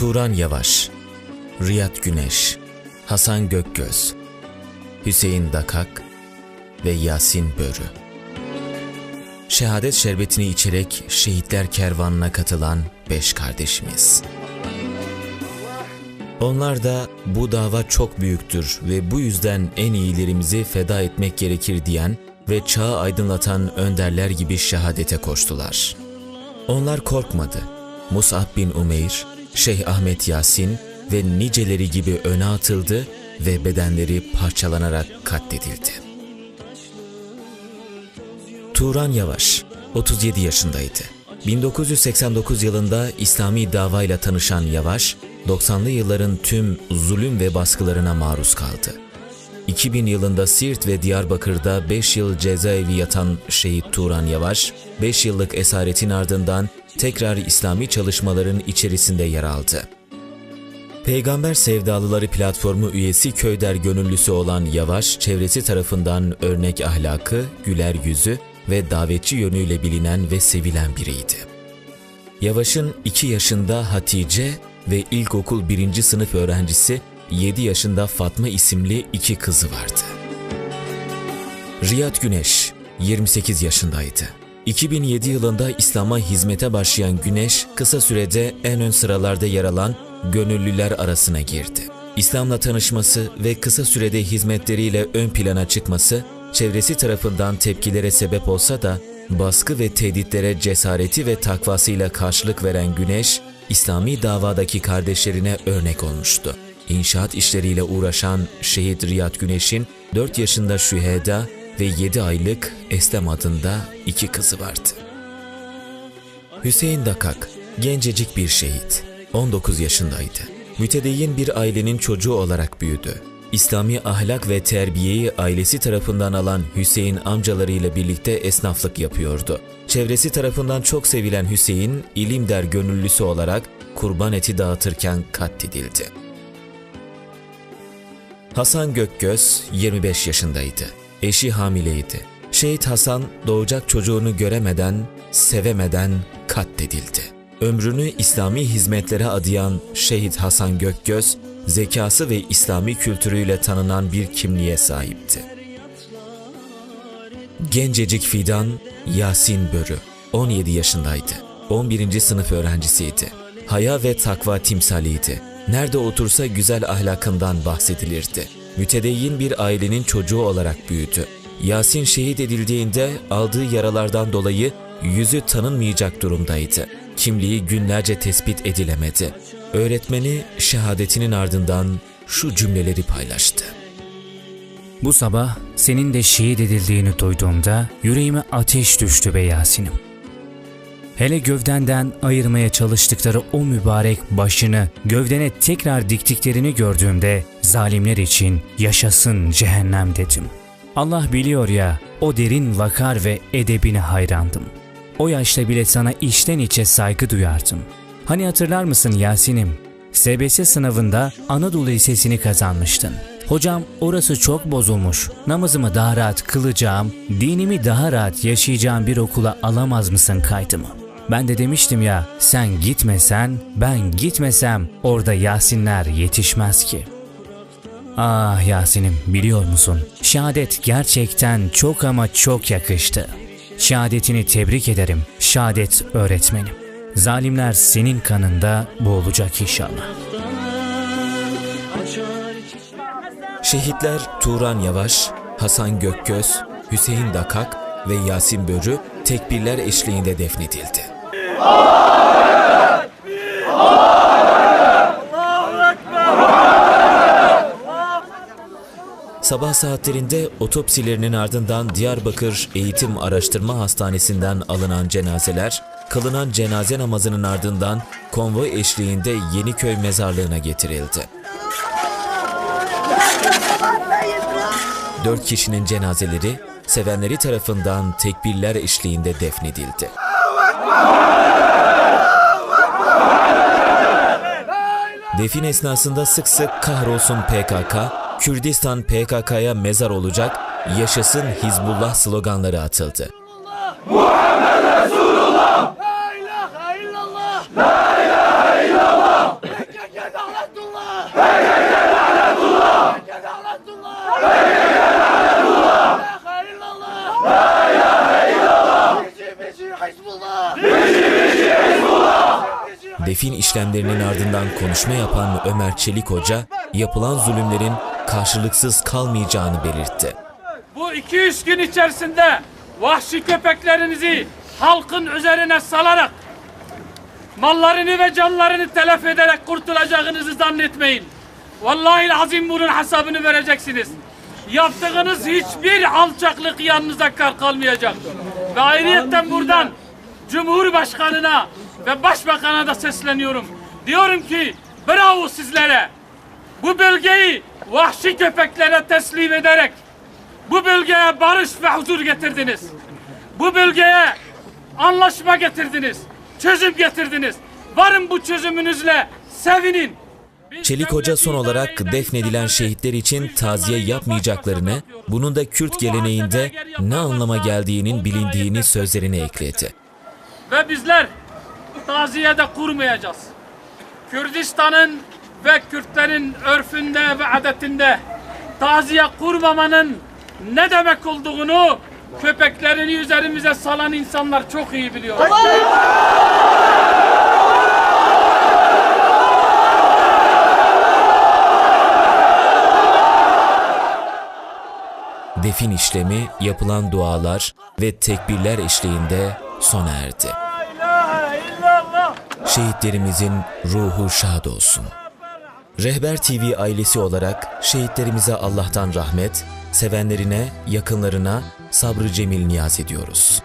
Turan Yavaş, Riyad Güneş, Hasan Gökgöz, Hüseyin Dakak ve Yasin Börü. Şehadet şerbetini içerek şehitler kervanına katılan beş kardeşimiz. Onlar da bu dava çok büyüktür ve bu yüzden en iyilerimizi feda etmek gerekir diyen ve çağı aydınlatan önderler gibi şehadete koştular. Onlar korkmadı. Mus'ab bin Umeyr, Şeyh Ahmet Yasin ve niceleri gibi öne atıldı ve bedenleri parçalanarak katledildi. Turan Yavaş, 37 yaşındaydı. 1989 yılında İslami davayla tanışan Yavaş, 90'lı yılların tüm zulüm ve baskılarına maruz kaldı. 2000 yılında Siirt ve Diyarbakır'da 5 yıl cezaevi yatan şehit Turan Yavaş, 5 yıllık esaretin ardından tekrar İslami çalışmaların içerisinde yer aldı. Peygamber Sevdalıları platformu üyesi Köyder gönüllüsü olan Yavaş, çevresi tarafından örnek ahlakı, güler yüzü ve davetçi yönüyle bilinen ve sevilen biriydi. Yavaş'ın 2 yaşında Hatice ve ilkokul 1. sınıf öğrencisi 7 yaşında Fatma isimli iki kızı vardı. Riyad Güneş 28 yaşındaydı. 2007 yılında İslam'a hizmete başlayan Güneş, kısa sürede en ön sıralarda yer alan gönüllüler arasına girdi. İslam'la tanışması ve kısa sürede hizmetleriyle ön plana çıkması, çevresi tarafından tepkilere sebep olsa da, baskı ve tehditlere cesareti ve takvasıyla karşılık veren Güneş, İslami davadaki kardeşlerine örnek olmuştu. İnşaat işleriyle uğraşan şehit Riyad Güneş'in 4 yaşında Şüheda ve 7 aylık Eslem adında iki kızı vardı. Hüseyin Dakak, gencecik bir şehit, 19 yaşındaydı. Mütedeyyin bir ailenin çocuğu olarak büyüdü. İslami ahlak ve terbiyeyi ailesi tarafından alan Hüseyin amcalarıyla birlikte esnaflık yapıyordu. Çevresi tarafından çok sevilen Hüseyin, ilim der gönüllüsü olarak kurban eti dağıtırken katledildi. Hasan Gökgöz 25 yaşındaydı. Eşi hamileydi. Şehit Hasan doğacak çocuğunu göremeden, sevemeden katledildi. Ömrünü İslami hizmetlere adayan Şehit Hasan Gökgöz, zekası ve İslami kültürüyle tanınan bir kimliğe sahipti. Gencecik Fidan Yasin Börü 17 yaşındaydı. 11. sınıf öğrencisiydi. Haya ve takva timsaliydi. Nerede otursa güzel ahlakından bahsedilirdi. Mütedeyyin bir ailenin çocuğu olarak büyüdü. Yasin şehit edildiğinde aldığı yaralardan dolayı yüzü tanınmayacak durumdaydı. Kimliği günlerce tespit edilemedi. Öğretmeni şehadetinin ardından şu cümleleri paylaştı. Bu sabah senin de şehit edildiğini duyduğumda yüreğime ateş düştü be Yasin'im. Hele gövdenden ayırmaya çalıştıkları o mübarek başını gövdene tekrar diktiklerini gördüğümde zalimler için yaşasın cehennem dedim. Allah biliyor ya o derin vakar ve edebine hayrandım. O yaşta bile sana içten içe saygı duyardım. Hani hatırlar mısın Yasin'im? SBS sınavında Anadolu Lisesi'ni kazanmıştın. Hocam orası çok bozulmuş. Namazımı daha rahat kılacağım, dinimi daha rahat yaşayacağım bir okula alamaz mısın kaydımı? Ben de demiştim ya sen gitmesen ben gitmesem orada Yasinler yetişmez ki. Ah Yasin'im biliyor musun? Şehadet gerçekten çok ama çok yakıştı. Şehadetini tebrik ederim. Şehadet öğretmenim. Zalimler senin kanında boğulacak inşallah. Şehitler Turan Yavaş, Hasan Gökgöz, Hüseyin Dakak ve Yasin Börü tekbirler eşliğinde defnedildi. Sabah saatlerinde otopsilerinin ardından Diyarbakır Eğitim Araştırma Hastanesi'nden alınan cenazeler, kılınan cenaze namazının ardından konvoy eşliğinde Yeniköy mezarlığına getirildi. Dört kişinin cenazeleri sevenleri tarafından tekbirler eşliğinde defnedildi. Defin esnasında sık sık kahrolsun PKK, Kürdistan PKK'ya mezar olacak, yaşasın Hizbullah sloganları atıldı. La Defin işlemlerinin ardından konuşma yapan Ömer Çelik Hoca, yapılan zulümlerin karşılıksız kalmayacağını belirtti. Bu 200 gün içerisinde vahşi köpeklerinizi halkın üzerine salarak mallarını ve canlarını telef ederek kurtulacağınızı zannetmeyin. Vallahi azim bunun hesabını vereceksiniz. Yaptığınız hiçbir alçaklık yanınıza kar kalmayacak. Ve ayrıyetten buradan Cumhurbaşkanına ve Başbakan'a da sesleniyorum. Diyorum ki bravo sizlere. Bu bölgeyi vahşi köpeklere teslim ederek bu bölgeye barış ve huzur getirdiniz. Bu bölgeye anlaşma getirdiniz. Çözüm getirdiniz. Varın bu çözümünüzle sevinin. Biz Çelik Hoca son olarak defnedilen şehitler için taziye yapmayacaklarını, bunun da Kürt geleneğinde ne anlama geldiğinin bilindiğini sözlerine ekledi. Ve bizler taziyede kurmayacağız. Kürdistan'ın ve Kürtlerin örfünde ve adetinde taziye kurmamanın ne demek olduğunu köpeklerini üzerimize salan insanlar çok iyi biliyor. Defin işlemi, yapılan dualar ve tekbirler eşliğinde sona erdi. Şehitlerimizin ruhu şad olsun. Rehber TV ailesi olarak şehitlerimize Allah'tan rahmet, sevenlerine, yakınlarına sabrı cemil niyaz ediyoruz.